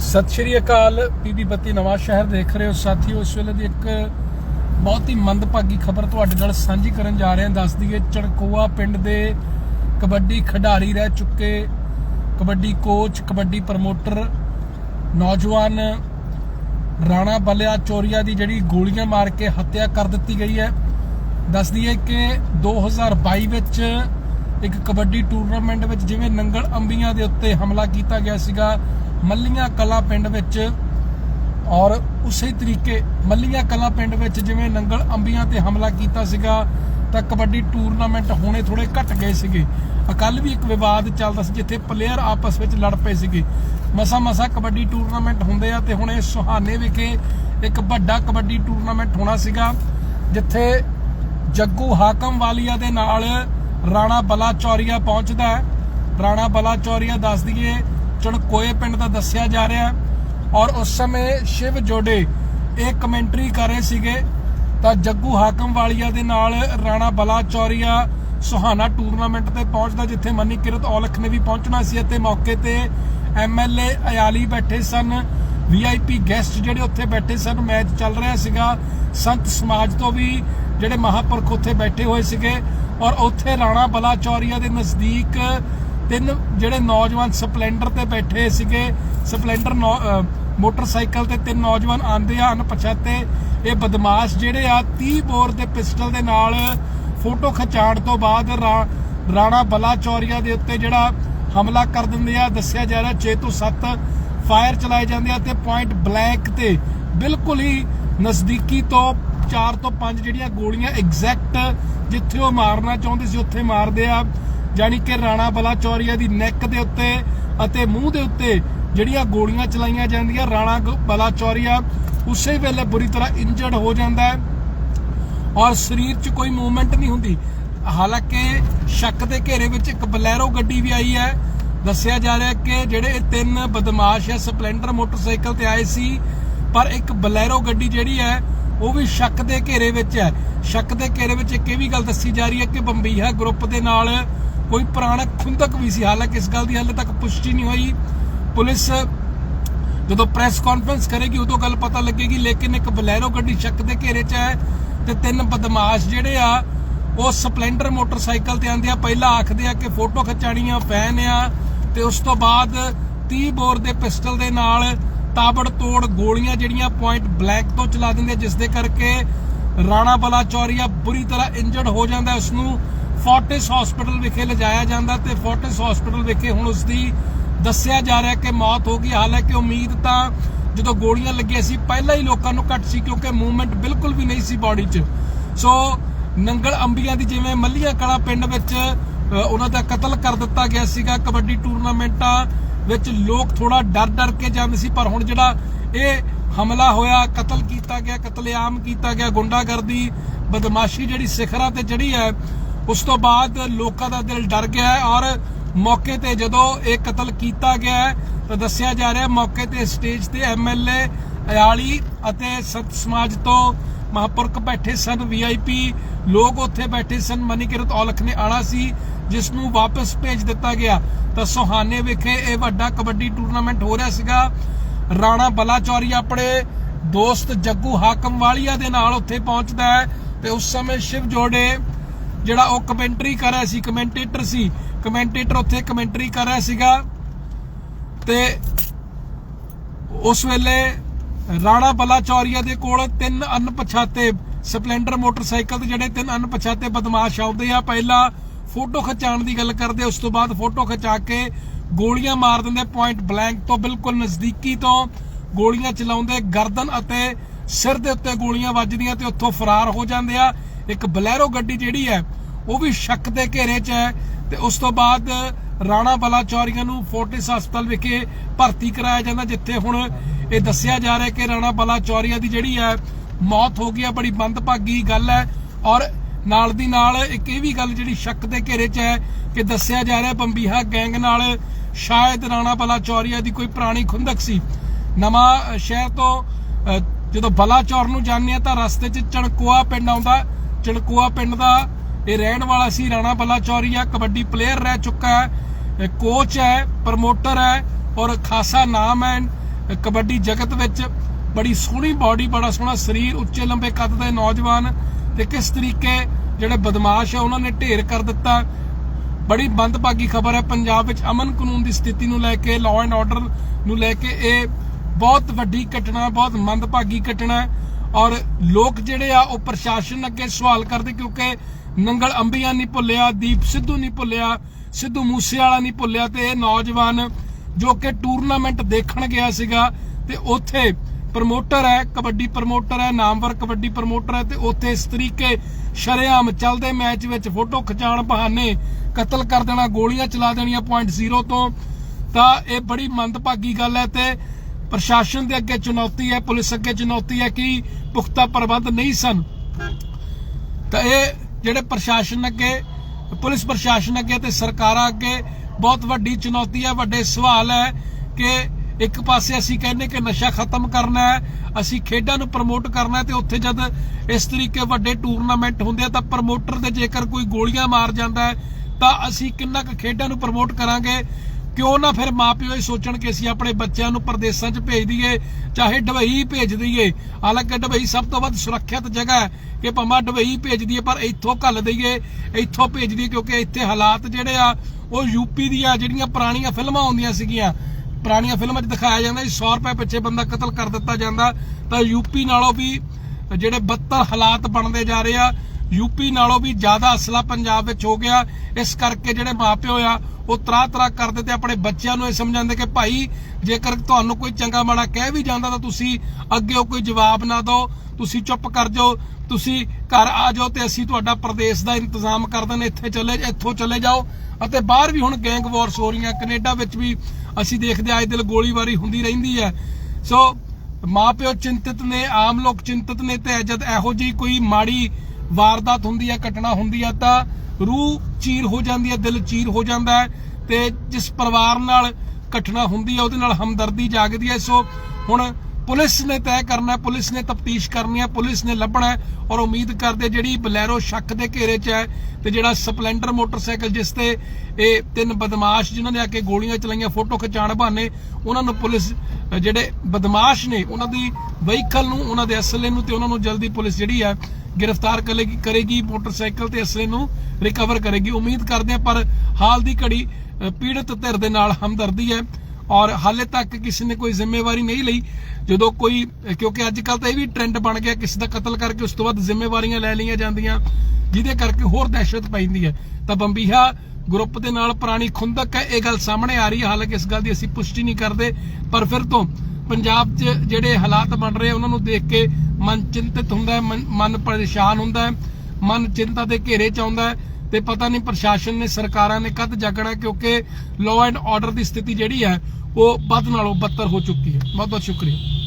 ਸਤਿ ਸ਼੍ਰੀ ਅਕਾਲ, ਪੀਬੀ ਬੱਤੀ ਨਵਾਂ ਸ਼ਹਿਰ ਦੇਖ ਰਹੇ ਹੋ ਸਾਥੀਓ। ਇਸ ਵੇਲੇ ਦੀ ਇੱਕ ਬਹੁਤ ਹੀ ਮੰਦਭਾਗੀ ਖਬਰ ਤੁਹਾਡੇ ਨਾਲ ਸਾਂਝੀ ਕਰਨ ਜਾ ਰਹੇ ਹਾਂ। ਦੱਸ ਦਈਏ, ਚੜਕੋਆ ਪਿੰਡ ਦੇ ਕਬੱਡੀ ਖਿਡਾਰੀ ਰਹਿ ਚੁੱਕੇ। ਕਬੱਡੀ ਕੋਚ, ਕਬੱਡੀ ਪ੍ਰਮੋਟਰ, ਨੌਜਵਾਨ ਰਾਣਾ ਬਲਿਆ ਚੋਰੀਆ ਦੀ ਜਿਹੜੀ ਗੋਲੀਆਂ ਮਾਰ ਕੇ ਹੱਤਿਆ ਕਰ ਦਿੱਤੀ ਗਈ ਹੈ। ਦੱਸ ਦਈਏ ਕਿ 2022 ਵਿੱਚ ਇੱਕ ਕਬੱਡੀ ਟੂਰਨਾਮੈਂਟ ਵਿੱਚ ਜਿਵੇਂ ਨੰਗਲ ਅੰਬੀਆਂ ਦੇ ਉੱਤੇ ਹਮਲਾ ਕੀਤਾ ਗਿਆ ਸੀਗਾ ਮੱਲੀਆਂ ਕਲਾ ਪਿੰਡ ਵਿੱਚ ਔਰ ਉਸੇ ਤਰੀਕੇ ਮੱਲੀਆਂ ਕਲਾ ਪਿੰਡ ਵਿੱਚ ਜਿਵੇਂ ਨੰਗਲ ਅੰਬੀਆਂ ਤੇ ਹਮਲਾ ਕੀਤਾ ਸੀਗਾ, ਤਾਂ ਕਬੱਡੀ ਟੂਰਨਾਮੈਂਟ ਹੋਣੇ ਥੋੜੇ ਘਟ ਗਏ ਸੀਗੇ। ਅਕਲ ਵੀ ਇੱਕ ਵਿਵਾਦ ਚੱਲਦਾ ਸੀ ਜਿੱਥੇ ਪਲੇਅਰ ਆਪਸ ਵਿੱਚ ਲੜ ਪਏ ਸੀਗੇ। ਮਸਾ ਮਸਾ ਕਬੱਡੀ ਟੂਰਨਾਮੈਂਟ ਹੁੰਦੇ ਆ ਤੇ ਹੁਣ ਇਹ ਸੁਹਾਨੇ ਵਿਖੇ ਇੱਕ ਵੱਡਾ ਕਬੱਡੀ ਟੂਰਨਾਮੈਂਟ ਹੋਣਾ ਸੀਗਾ, ਜਿੱਥੇ ਜੱਗੂ ਹਾਕਮ ਵਾਲੀਆ ਦੇ ਨਾਲ ਰਾਣਾ ਬਲਾ ਚੌਰੀਆ ਪਹੁੰਚਦਾ ਹੈ। ਰਾਣਾ ਬਲਾ ਚੌਰੀਆ ਦੱਸ ਦਈਏ ਚਣਕੋਏ ਪਿੰਡ ਦਾ ਦੱਸਿਆ ਜਾ ਰਿਹਾ ਹੈ। ਔਰ ਉਸ ਸਮੇਂ ਸ਼ਿਵ ਜੋੜੇ ਇਹ ਕਮੈਂਟਰੀ ਕਰ ਰਹੇ ਸੀਗੇ। ਤਾਂ ਜੱਗੂ ਹਾਕਮ ਵਾਲੀਆ ਦੇ ਨਾਲ ਰਾਣਾ ਬਲਾ ਚੌਰੀਆ ਸੁਹਾਣਾ ਟੂਰਨਾਮੈਂਟ ਤੇ ਪਹੁੰਚਦਾ, ਜਿੱਥੇ ਮਨੀ ਕਿਰਤ ਔਲਖ ਨੇ ਵੀ ਪਹੁੰਚਣਾ ਸੀ ਅਤੇ ਮੌਕੇ ਤੇ ਐਮਐਲਏ ਅਯਾਲੀ ਬੈਠੇ ਸਨ। ਵੀਆਈਪੀ ਗੈਸਟ ਜਿਹੜੇ ਉੱਥੇ ਬੈਠੇ ਸਨ, ਮੈਚ ਚੱਲ ਰਿਹਾ ਸੀਗਾ। ਸੰਤ ਸਮਾਜ ਤੋਂ ਵੀ ਜਿਹੜੇ ਮਹਾਪੁਰਖ ਉੱਥੇ ਬੈਠੇ ਹੋਏ ਸੀਗੇ। ਔਰ ਉੱਥੇ ਰਾਣਾ ਬਲਾ ਚੌਰੀਆ ਦੇ ਨਜ਼ਦੀਕ ਤਿੰਨ ਜਿਹੜੇ ਨੌਜਵਾਨ ਸਪਲੈਂਡਰ ਤੇ ਬੈਠੇ ਸੀਗੇ, ਸਪਲੈਂਡਰ ਮੋਟਰਸਾਈਕਲ ਤੇ ਤਿੰਨ ਨੌਜਵਾਨ ਆਂਦੇ ਆ, ਅਣਪਛਾਤੇ। ਇਹ ਬਦਮਾਸ਼ ਜਿਹੜੇ ਆ 30 ਬੋਰ ਦੇ ਪਿਸਟਲ ਦੇ ਨਾਲ ਫੋਟੋ ਖਿਚਾਉਣ ਤੋਂ ਬਾਅਦ ਰਾਣਾ ਬਲਾ ਚੌਰੀਆ ਦੇ ਉੱਤੇ ਜਿਹੜਾ ਹਮਲਾ ਕਰ ਦਿੰਦੇ ਆ, ਦੱਸਿਆ ਜਾ ਰਿਹਾ 6 ਤੋਂ 7 ਫਾਇਰ ਚਲਾਏ ਜਾਂਦੇ ਆ ਤੇ ਪੁਆਇੰਟ ਬਲੈਂਕ ਤੇ ਬਿਲਕੁਲ ਹੀ ਨਜ਼ਦੀਕੀ ਤੋਂ 4 ਤੋਂ 5 ਜਿਹੜੀਆਂ ਗੋਲੀਆਂ ਐਗਜ਼ੈਕਟ ਜਿੱਥੇ ਉਹ ਮਾਰਨਾ ਚਾਹੁੰਦੇ ਸੀ, ਉੱਥੇ ਮਾਰਦੇ ਆ। ਜਾਨੀ ਕਿ ਰਾਣਾ ਬਲਾ ਚੌਰੀਆ ਦੀ ਨੈਕ ਦੇ ਉੱਤੇ ਅਤੇ ਮੂੰਹ ਦੇ ਉੱਤੇ ਜਿਹੜੀਆਂ ਗੋਲੀਆਂ ਚਲਾਈਆਂ ਜਾਂਦੀਆਂ, ਰਾਣਾ ਗ- ਬਲਾ ਚੌਰੀਆ ਉਸੇ ਵੇਲੇ ਬੁਰੀ ਤਰ੍ਹਾਂ ਇੰਜਰਡ ਹੋ ਜਾਂਦਾ ਹੈ ਔਰ ਸਰੀਰ 'ਚ ਕੋਈ ਮੂਵਮੈਂਟ ਨਹੀਂ ਹੁੰਦੀ। ਹਾਲਾਂਕਿ ਸ਼ੱਕ ਦੇ ਘੇਰੇ ਵਿੱਚ ਇੱਕ ਬਲੈਰੋ ਗੱਡੀ ਵੀ ਆਈ ਹੈ। ਦੱਸਿਆ ਜਾ ਰਿਹਾ ਕਿ ਜਿਹੜੇ ਇਹ ਤਿੰਨ ਬਦਮਾਸ਼ ਹੈ, ਸਪਲੈਂਡਰ ਮੋਟਰਸਾਈਕਲ ਤੇ ਆਏ ਸੀ, ਪਰ ਇੱਕ ਬਲੈਰੋ ਗੱਡੀ ਜਿਹੜੀ ਹੈ, ਉਹ ਵੀ ਸ਼ੱਕ ਦੇ ਘੇਰੇ ਵਿੱਚ ਹੈ। ਸ਼ੱਕ ਦੇ ਘੇਰੇ ਵਿੱਚ ਇੱਕ ਇਹ ਵੀ ਗੱਲ ਦੱਸੀ ਜਾ ਰਹੀ ਹੈ ਕਿ ਬੰਬੀਹਾ ਗਰੁੱਪ ਦੇ ਨਾਲ ਕੋਈ ਪੁਰਾਣਾ ਖੁੰਦਕ ਵੀ ਸੀ। ਹਾਲਾਂਕਿ ਇਸ ਗੱਲ ਦੀ ਹਾਲੇ ਤੱਕ ਪੁਸ਼ਟੀ ਨਹੀਂ ਹੋਈ। ਪੁਲਿਸ ਜਦੋਂ ਪ੍ਰੈਸ ਕਾਨਫਰੰਸ ਕਰੇਗੀ ਉਦੋਂ ਗੱਲ ਪਤਾ ਲੱਗੇਗੀ ਲੇਕਿਨ ਇੱਕ ਬਲੈਰੋ ਗੱਡੀ ਸ਼ੱਕ ਦੇ ਘੇਰੇ 'ਚ ਹੈ ਤੇ ਤਿੰਨ ਬਦਮਾਸ਼ ਜਿਹੜੇ ਆ ਉਹ ਸਪਲੈਂਡਰ ਮੋਟਰਸਾਈਕਲ ਤੇ ਆਂਦੇ ਆ। ਪਹਿਲਾਂ ਆਖਦੇ ਆ ਕਿ ਫੋਟੋ ਖਿਚਾਣੀ ਆ ਫੈਨ ਆ ਤੇ ਉਸ ਤੋਂ ਬਾਅਦ 30 ਬੋਰ ਦੇ ਪਿਸਟਲ ਦੇ ਨਾਲ ਤਾਬੜ ਤੋੜ ਗੋਲੀਆਂ ਜਿਹੜੀਆਂ ਪੁਆਇੰਟ ਬਲੈਕ ਤੋਂ ਚਲਾ ਦਿੰਦੇ ਆ, ਜਿਸ ਦੇ ਕਰਕੇ ਰਾਣਾ ਬਲਾ ਚੌਰੀਆ ਬੁਰੀ ਤਰ੍ਹਾਂ ਇੰਜਰਡ ਹੋ ਜਾਂਦਾ ਉਸ ਨੂੰ ਫੋਰਟਿਸ ਹਸਪੀਟਲ ਵਿਖੇ ਲਿਜਾਇਆ ਜਾਂਦਾ ਤੇ ਫੋਰਟਿਸ ਹਸਪੀਟਲ ਵਿਖੇ ਹੁਣ ਉਸ ਦੀ ਦੱਸਿਆ ਜਾ ਰਿਹਾ ਕਿ ਮੌਤ ਹੋ ਗਈ। ਹਾਲਾਂਕਿ ਉਮੀਦ ਤਾਂ ਜਦੋਂ ਗੋਲੀਆਂ ਲੱਗੀਆਂ ਸੀ, ਪਹਿਲਾਂ ਹੀ ਲੋਕਾਂ ਨੂੰ ਘੱਟ ਸੀ ਕਿਉਂਕਿ ਮੂਵਮੈਂਟ ਬਿਲਕੁਲ ਵੀ ਨਹੀਂ ਸੀ ਬਾਡੀ 'ਚ। ਸੋ ਨੰਗਲ ਅੰਬੀਆਂ ਦੀ ਜਿਵੇਂ ਮੱਲੀਆਂ ਕਲਾ ਪਿੰਡ ਵਿੱਚ ਉਹਨਾਂ ਦਾ ਕਤਲ ਕਰ ਦਿੱਤਾ ਗਿਆ ਸੀਗਾ। ਕਬੱਡੀ ਟੂਰਨਾਮੈਂਟਾਂ ਵਿੱਚ ਲੋਕ ਥੋੜਾ ਡਰ ਡਰ ਕੇ ਜਾਂਦੇ ਸੀ, ਪਰ ਹੁਣ ਜਿਹੜਾ ਇਹ ਹਮਲਾ ਹੋਇਆ, ਕਤਲ ਕੀਤਾ ਗਿਆ, ਕਤਲੇਆਮ ਕੀਤਾ ਗਿਆ, ਗੁੰਡਾਗਰਦੀ, ਬਦਮਾਸ਼ੀ ਜਿਹੜੀ ਸਿਖਰਾਂ ਤੇ ਚੜੀ ਹੈ ਉਸ ਤੋਂ ਬਾਅਦ ਲੋਕਾਂ ਦਾ ਦਿਲ ਡਰ ਗਿਆ ਔਰ ਮੌਕੇ ਤੇ ਜਦੋਂ ਇਹ ਕਤਲ ਕੀਤਾ ਗਿਆ ਤਾਂ ਦੱਸਿਆ ਜਾ ਰਿਹਾ ਮੌਕੇ ਤੇ ਸਟੇਜ ਤੇ ਐਮਐਲਏ ਅਯਾਲੀ ਅਤੇ ਸੰਤ ਸਮਾਜ ਤੋਂ ਮਹਾਪੁਰਖ ਬੈਠੇ ਸਨ ਵੀਆਈਪੀ ਲੋਕ ਉੱਥੇ ਬੈਠੇ ਸਨ, ਮਨੀਕਿਰਤ ਔਲਖ ਨੇ ਆਣਾ ਸੀ, ਜਿਸ ਨੂੰ ਵਾਪਸ ਭੇਜ ਦਿੱਤਾ ਗਿਆ। ਤਾਂ ਸੋਹਾਨੇ ਵਿਖੇ ਇਹ ਵੱਡਾ ਕਬੱਡੀ ਟੂਰਨਾਮੈਂਟ ਹੋ ਰਿਹਾ ਸੀਗਾ। ਰਾਣਾ ਬਲਾਚੌਰੀ ਆਪਣੇ ਦੋਸਤ ਜੱਗੂ ਹਾਕਮ ਵਾਲੀਆ ਦੇ ਨਾਲ ਉੱਥੇ ਪਹੁੰਚਦਾ ਹੈ ਤੇ ਉਸ ਸਮੇਂ ਸ਼ਿਵ ਜੋੜੇ ਜਿਹੜਾ ਉਹ ਕਮੈਂਟਰੀ ਕਰ ਰਿਹਾ ਸੀ, ਕਮੈਂਟੇਟਰ ਸੀ, ਕਮੈਂਟੇਟਰ ਉੱਥੇ ਕਮੈਂਟਰੀ ਕਰ ਰਿਹਾ ਸੀਗਾ ਤੇ ਉਸ ਵੇਲੇ ਰਾਣਾ ਬਲਾ ਚੌਰੀਆ ਦੇ ਕੋਲ ਤਿੰਨ ਅਣਪਛਾਤੇ ਸਪਲੈਂਡਰ ਮੋਟਰਸਾਈਕਲ ਤੇ ਜਿਹੜੇ ਤਿੰਨ ਅਣਪਛਾਤੇ ਬਦਮਾਸ਼ ਆਉਂਦੇ ਆ, ਪਹਿਲਾਂ ਫੋਟੋ ਖਿਚਾਉਣ ਦੀ ਗੱਲ ਕਰਦੇ, ਉਸ ਤੋਂ ਬਾਅਦ ਫੋਟੋ ਖਿਚਾ ਕੇ ਗੋਲੀਆਂ ਮਾਰ ਦਿੰਦੇ ਪੁਆਇੰਟ ਬਲੈਂਕ ਤੋਂ ਬਿਲਕੁਲ ਨਜ਼ਦੀਕੀ ਤੋਂ, ਗੋਲੀਆਂ ਚਲਾਉਂਦੇ ਗਰਦਨ ਅਤੇ ਸਿਰ ਦੇ ਉੱਤੇ ਗੋਲੀਆਂ ਵੱਜਦੀਆਂ ਤੇ ਉੱਥੋਂ ਫਰਾਰ ਹੋ ਜਾਂਦੇ ਆ। ਇੱਕ ਬਲੈਰੋ ਗੱਡੀ ਜਿਹੜੀ ਹੈ ਉਹ ਵੀ ਸ਼ੱਕ ਦੇ ਘੇਰੇ 'ਚ ਹੈ ਤੇ ਉਸ ਤੋਂ ਬਾਅਦ ਰਾਣਾ ਬਲਾ ਚੌਰੀਆਂ ਨੂੰ ਫੋਰਟਿਸ ਹਸਪਤਾਲ ਵਿਖੇ ਭਰਤੀ ਕਰਾਇਆ ਜਾਂਦਾ ਜਿੱਥੇ ਹੁਣ ਇਹ ਦੱਸਿਆ ਜਾ ਰਿਹਾ ਕਿ ਰਾਣਾ ਬਲਾ ਚੌਰੀਆ ਦੀ ਜਿਹੜੀ ਹੈ ਮੌਤ ਹੋ ਗਈ ਹੈ ਬੜੀ ਮੰਦਭਾਗੀ ਗੱਲ ਹੈ ਔਰ ਨਾਲ ਦੀ ਨਾਲ ਇੱਕ ਇਹ ਵੀ ਗੱਲ ਜਿਹੜੀ ਸ਼ੱਕ ਦੇ ਘੇਰੇ 'ਚ ਹੈ ਕਿ ਦੱਸਿਆ ਜਾ ਰਿਹਾ ਬੰਬੀਹਾ ਗੈਂਗ ਨਾਲ ਸ਼ਾਇਦ ਰਾਣਾ ਬਲਾ ਚੌਰੀਆ ਦੀ ਕੋਈ ਪੁਰਾਣੀ ਖੁੰਦਕ ਸੀ। ਨਵਾਂ ਸ਼ਹਿਰ ਤੋਂ ਅ, ਜਦੋਂ ਬਲਾਚੌਰ ਨੂੰ ਜਾਂਦੇ ਆ ਤਾਂ ਰਸਤੇ 'ਚ ਚਣਕੋਆ ਪਿੰਡ ਆਉਂਦਾ ਚਣਕੋਆ ਪਿੰਡ ਦਾ। ਇਹ ਰਹਿਣ ਵਾਲਾ ਸੀ ਰਾਣਾ ਬਲਾਚੌਰੀਆ ਕਬੱਡੀ ਪਲੇਅਰ ਰਹਿ ਚੁੱਕਾ ਹੈ ਕੋਚ ਹੈ ਪ੍ਰਮੋਟਰ ਹੈ ਔਰ ਖਾਸਾ ਨਾਮ ਹੈ। ਕਬੱਡੀ ਜਗਤ ਵਿੱਚ ਬੜੀ ਸੋਹਣੀ ਬਾਡੀ ਬੜਾ ਸੋਹਣਾ ਸਰੀਰ, ਉੱਚੇ ਲੰਬੇ ਕੱਦ ਦੇ ਨੌਜਵਾਨ ਤੇ ਕਿਸ ਤਰੀਕੇ ਜਿਹੜੇ ਬਦਮਾਸ਼ ਆ, ਉਹਨਾਂ ਨੇ ਢੇਰ ਕਰ ਦਿੱਤਾ। ਬੜੀ ਬੰਦਭਾਗੀ ਖਬਰ ਹੈ, ਪੰਜਾਬ ਵਿੱਚ ਅਮਨ ਕਾਨੂੰਨ ਦੀ ਸਥਿਤੀ ਨੂੰ ਲੈ ਕੇ ਲਾਅ ਐਂਡ ਆਰਡਰ ਨੂੰ ਲੈ ਕੇ ਇਹ ਬਹੁਤ ਵੱਡੀ ਘਟਨਾ, ਬਹੁਤ ਮੰਦਭਾਗੀ ਘਟਨਾ ਹੈ। ਔਰ ਲੋਕ ਜਿਹੜੇ ਆ, ਉਹ ਪ੍ਰਸ਼ਾਸਨ ਅੱਗੇ ਸਵਾਲ ਕਰਦੇ ਕਿਉਂਕਿ ਨੰਗਲ ਅੰਬੀਆਂ ਨਹੀਂ ਭੁੱਲਿਆ, ਦੀਪ ਸਿੱਧੂ ਨਹੀਂ ਭੁੱਲਿਆ, ਸਿੱਧੂ ਮੂਸੇਵਾਲਾ ਨਹੀਂ ਭੁੱਲਿਆ ਤੇ ਇਹ ਨੌਜਵਾਨ ਜੋ ਕਿ ਟੂਰਨਾਮੈਂਟ ਦੇਖਣ ਗਿਆ ਸੀਗਾ ਤੇ ਉੱਥੇ ਪ੍ਰਮੋਟਰ ਹੈ, ਕਬੱਡੀ ਪ੍ਰਮੋਟਰ ਹੈ, ਨਾਮਵਰ ਕਬੱਡੀ ਪ੍ਰਮੋਟਰ ਹੈ ਤੇ ਉੱਥੇ ਇਸ ਤਰੀਕੇ ਸ਼ਰੇਆਮ ਚੱਲਦੇ ਮੈਚ ਵਿੱਚ ਫੋਟੋ ਖਿਚਾਉਣ ਬਹਾਨੇ ਕਤਲ ਕਰ ਦੇਣਾ, ਗੋਲੀਆਂ ਚਲਾ ਦੇਣੀਆਂ ਪੁਆਇੰਟ 0 ਤੋਂ, ਤਾਂ ਇਹ ਬੜੀ ਮੰਦਭਾਗੀ ਗੱਲ ਹੈ ਤੇ ਪ੍ਰਸ਼ਾਸਨ ਦੇ ਅੱਗੇ ਚੁਣੌਤੀ ਹੈ, ਪੁਲਿਸ ਅੱਗੇ ਚੁਣੌਤੀ ਹੈ ਕਿ ਪੁਖਤਾ ਪ੍ਰਬੰਧ ਨਹੀਂ ਸਨ। ਤਾਂ ਇਹ ਜਿਹੜੇ ਪ੍ਰਸ਼ਾਸਨ ਅੱਗੇ, ਪੁਲਿਸ ਪ੍ਰਸ਼ਾਸਨ ਅੱਗੇ ਤੇ ਸਰਕਾਰਾਂ ਅੱਗੇ ਬਹੁਤ ਵੱਡੀ ਚੁਣੌਤੀ ਹੈ, ਵੱਡੇ ਸਵਾਲ ਹੈ ਕਿ ਇੱਕ ਪਾਸੇ ਅਸੀਂ ਕਹਿੰਦੇ ਕਿ ਨਸ਼ਾ ਖਤਮ ਕਰਨਾ ਹੈ, ਅਸੀਂ ਖੇਡਾਂ ਨੂੰ ਪ੍ਰਮੋਟ ਕਰਨਾ ਹੈ ਤੇ ਉੱਥੇ ਜਦ ਇਸ ਤਰੀਕੇ ਵੱਡੇ ਟੂਰਨਾਮੈਂਟ ਹੁੰਦੇ ਆ ਤਾਂ ਪ੍ਰਮੋਟਰ ਦੇ ਜੇਕਰ ਕੋਈ ਗੋਲੀਆਂ ਮਾਰ ਜਾਂਦਾ ਹੈ, ਤਾਂ ਅਸੀਂ ਕਿੰਨਾ ਕੁ ਖੇਡਾਂ ਨੂੰ ਪ੍ਰਮੋਟ ਕਰਾਂਗੇ। ਕਿਉਂ ਨਾ ਫਿਰ ਮਾਪਿਓ ਇਹ ਸੋਚਣ ਕਿ ਅਸੀਂ ਆਪਣੇ ਬੱਚਿਆਂ ਨੂੰ ਪ੍ਰਦੇਸ਼ਾਂ 'ਚ ਭੇਜ ਦਈਏ, ਚਾਹੇ ਡਬਈ ਭੇਜ ਦਈਏ। ਹਾਲਾਂਕਿ ਡਬਈ ਸਭ ਤੋਂ ਵੱਧ ਸੁਰੱਖਿਅਤ ਜਗ੍ਹਾ ਹੈ ਕਿ ਭਾਵੇਂ ਡਬਈ ਭੇਜ ਦਈਏ, ਪਰ ਇੱਥੋਂ ਘੱਲ ਦਈਏ, ਇੱਥੋਂ ਭੇਜ ਦਈਏ, ਕਿਉਂਕਿ ਇੱਥੇ ਹਾਲਾਤ ਜਿਹੜੇ ਆ, ਉਹ ਯੂਪੀ ਦੀਆਂ ਜਿਹੜੀਆਂ ਪੁਰਾਣੀਆਂ ਫਿਲਮਾਂ ਆਉਂਦੀਆਂ ਸੀਗੀਆਂ, ਪੁਰਾਣੀਆਂ ਫਿਲਮਾਂ 'ਚ ਦਿਖਾਇਆ ਜਾਂਦਾ ਸੀ 100 ਰੁਪਏ ਪਿੱਛੇ ਬੰਦਾ ਕਤਲ ਕਰ ਦਿੱਤਾ ਜਾਂਦਾ, ਤਾਂ ਯੂਪੀ ਨਾਲੋਂ ਵੀ ਜਿਹੜੇ ਬੱਤਰ ਹਾਲਾਤ ਬਣਦੇ ਜਾ ਰਹੇ ਆ ਯੂਪੀ ਨਾਲੋਂ ਵੀ ਜ਼ਿਆਦਾ ਅਸਲਾ ਪੰਜਾਬ ਵਿੱਚ ਹੋ ਗਿਆ। ਇਸ ਕਰਕੇ ਜਿਹੜੇ ਮਾਪਿਓ ਆ, ਉਹ ਤਰਾ ਤਰਾ ਕਰਦੇ ਤੇ ਆਪਣੇ ਬੱਚਿਆਂ ਨੂੰ ਇਹ ਸਮਝਾਉਂਦੇ ਕਿ ਭਾਈ, ਜੇਕਰ ਤੁਹਾਨੂੰ ਕੋਈ ਚੰਗਾ ਮਾੜਾ ਕਹਿ ਵੀ ਜਾਂਦਾ ਤਾਂ ਤੁਸੀਂ ਅੱਗੇ ਕੋਈ ਜਵਾਬ ਨਾ ਦਿਓ, ਤੁਸੀਂ ਚੁੱਪ ਕਰ ਜਾਓ, ਤੁਸੀਂ ਘਰ ਆ ਜਾਓ ਤੇ ਅਸੀਂ ਤੁਹਾਡਾ ਪ੍ਰਦੇਸ਼ ਦਾ ਇੰਤਜ਼ਾਮ ਕਰ ਦਿੰਦੇ, ਇੱਥੇ ਚਲੇ, ਇੱਥੋਂ ਚਲੇ ਜਾਓ। ਅਤੇ ਬਾਹਰ ਵੀ ਹੁਣ ਗੈਂਗ ਵਾਰਸ ਹੋ ਰਹੀਆਂ, ਕੈਨੇਡਾ ਵਿੱਚ ਵੀ ਅਸੀਂ ਦੇਖਦੇ ਆਏ ਦਿਲ ਗੋਲੀਬਾਰੀ ਹੁੰਦੀ ਰਹਿੰਦੀ ਹੈ। ਸੋ ਮਾਪਿਓ ਚਿੰਤਿਤ ਨੇ, ਆਮ ਲੋਕ ਚਿੰਤਿਤ ਨੇ ਤੇ ਜਦ ਇਹੋ ਜਿਹੀ ਕੋਈ ਮਾੜੀ ਵਾਰਦਾਤ ਹੁੰਦੀ ਹੈ, ਘਟਨਾ ਹੁੰਦੀ ਹੈ, ਤਾਂ ਰੂਹ ਚੀਰ ਹੋ ਜਾਂਦੀ ਹੈ, ਦਿਲ ਚੀਰ ਹੋ ਜਾਂਦਾ ਹੈ ਤੇ ਜਿਸ ਪਰਿਵਾਰ ਨਾਲ ਘਟਨਾ ਹੁੰਦੀ ਹੈ, ਉਹਦੇ ਨਾਲ ਹਮਦਰਦੀ ਜਾਗਦੀ ਹੈ। ਸੋ ਹੁਣ ਪੁਲਿਸ ਨੇ ਤੈਅ ਕਰਨਾ ਪੁਲਿਸ ਨੇ ਤਫਤੀਸ਼ ਕਰਨੀ ਹੈ, ਪੁਲਿਸ ਨੇ ਲੱਭਣਾ ਔਰ ਉਮੀਦ ਕਰਦੇ ਜਿਹੜੀ ਬਲੈਰੋ ਸ਼ੱਕ ਦੇ ਘੇਰੇ 'ਚ ਹੈ ਤੇ ਜਿਹੜਾ ਸਪਲੈਂਡਰ ਮੋਟਰਸਾਈਕਲ ਜਿਸ ਤੇ ਇਹ ਤਿੰਨ ਬਦਮਾਸ਼ ਜਿਨ੍ਹਾਂ ਨੇ ਆ ਕੇ ਗੋਲੀਆਂ ਚਲਾਈਆਂ, ਫੋਟੋ ਖਿਚਾਣ ਬਹਾਨੇ, ਉਹਨਾਂ ਨੂੰ ਪੁਲਿਸ, ਜਿਹੜੇ ਬਦਮਾਸ਼ ਨੇ ਉਹਨਾਂ ਦੀ ਵਹੀਕਲ ਨੂੰ, ਉਹਨਾਂ ਦੇ ਅਸਲੇ ਨੂੰ ਤੇ ਉਹਨਾਂ ਨੂੰ ਜਲਦੀ ਪੁਲਿਸ ਜਿਹੜੀ ਹੈ ਗ੍ਰਿਫਤਾਰ ਕਰੇਗੀ ਕਰੇਗੀ ਮੋਟਰਸਾਈਕਲ ਤੇ ਅਸਲੇ ਨੂੰ ਰਿਕਵਰ ਕਰੇਗੀ। ਉਮੀਦ ਕਰਦੇ ਆ ਪਰ ਹਾਲ ਦੀ ਘੜੀ ਪੀੜਤ ਧਿਰ ਦੇ ਨਾਲ ਹਮਦਰਦੀ ਹੈ। ਔਰ ਹਾਲੇ ਤੱਕ ਕਿਸੇ ਨੇ ਕੋਈ ਜ਼ਿੰਮੇਵਾਰੀ ਨਹੀਂ ਲਈ। ਜਦੋਂ ਕੋਈ, ਕਿਉਂਕਿ ਅੱਜ ਕੱਲ ਤਾਂ ਇਹ ਵੀ ਟ੍ਰੈਂਡ ਬਣ ਗਿਆ, ਕਿਸੇ ਦਾ ਕਤਲ ਕਰਕੇ ਉਸ ਤੋਂ ਬਾਅਦ ਜ਼ਿੰਮੇਵਾਰੀਆਂ ਲੈ ਲਈਆਂ ਜਾਂਦੀਆਂ, ਜਿਹਦੇ ਕਰਕੇ ਹੋਰ ਦਹਿਸ਼ਤ ਪੈਂਦੀ ਹੈ। ਤਾਂ ਬੰਬੀਹਾ ਗਰੁੱਪ ਦੇ ਨਾਲ ਪੁਰਾਣੀ ਖੁੰਦਕ ਹੈ, ਇਹ ਗੱਲ ਸਾਹਮਣੇ ਆ ਰਹੀ ਹੈ। ਹਾਲਾਂਕਿ ਇਸ ਗੱਲ ਦੀ ਅਸੀਂ ਪੁਸ਼ਟੀ ਨਹੀਂ ਕਰਦੇ, ਪਰ ਫਿਰ ਤੋਂ ਪੰਜਾਬ 'ਚ ਜਿਹੜੇ ਹਾਲਾਤ ਬਣ ਰਹੇ, ਉਹਨਾਂ ਨੂੰ ਦੇਖ ਕੇ ਮਨ ਚਿੰਤਿਤ ਹੁੰਦਾ ਹੈ, ਮਨ- ਮਨ ਪਰੇਸ਼ਾਨ ਹੁੰਦਾ ਹੈ, ਮਨ ਚਿੰਤਾ ਦੇ ਘੇਰੇ 'ਚ ਆਉਂਦਾ ਹੈ। ਤੇ ਪਤਾ ਨਹੀਂ ਪ੍ਰਸ਼ਾਸਨ ਨੇ, ਸਰਕਾਰਾਂ ਨੇ ਕਦ ਜਾਗਣਾ ਕਿਉਂਕਿ ਲਾਅ ਐਂਡ ਆਰਡਰ ਦੀ ਸਥਿਤੀ ਜਿਹੜੀ ਹੈ ਉਹ ਵੱਧ ਨਾਲੋਂ ਬੱਤਰ ਹੋ ਚੁੱਕੀ ਹੈ। ਬਹੁਤ ਬਹੁਤ ਸ਼ੁਕਰੀਆ।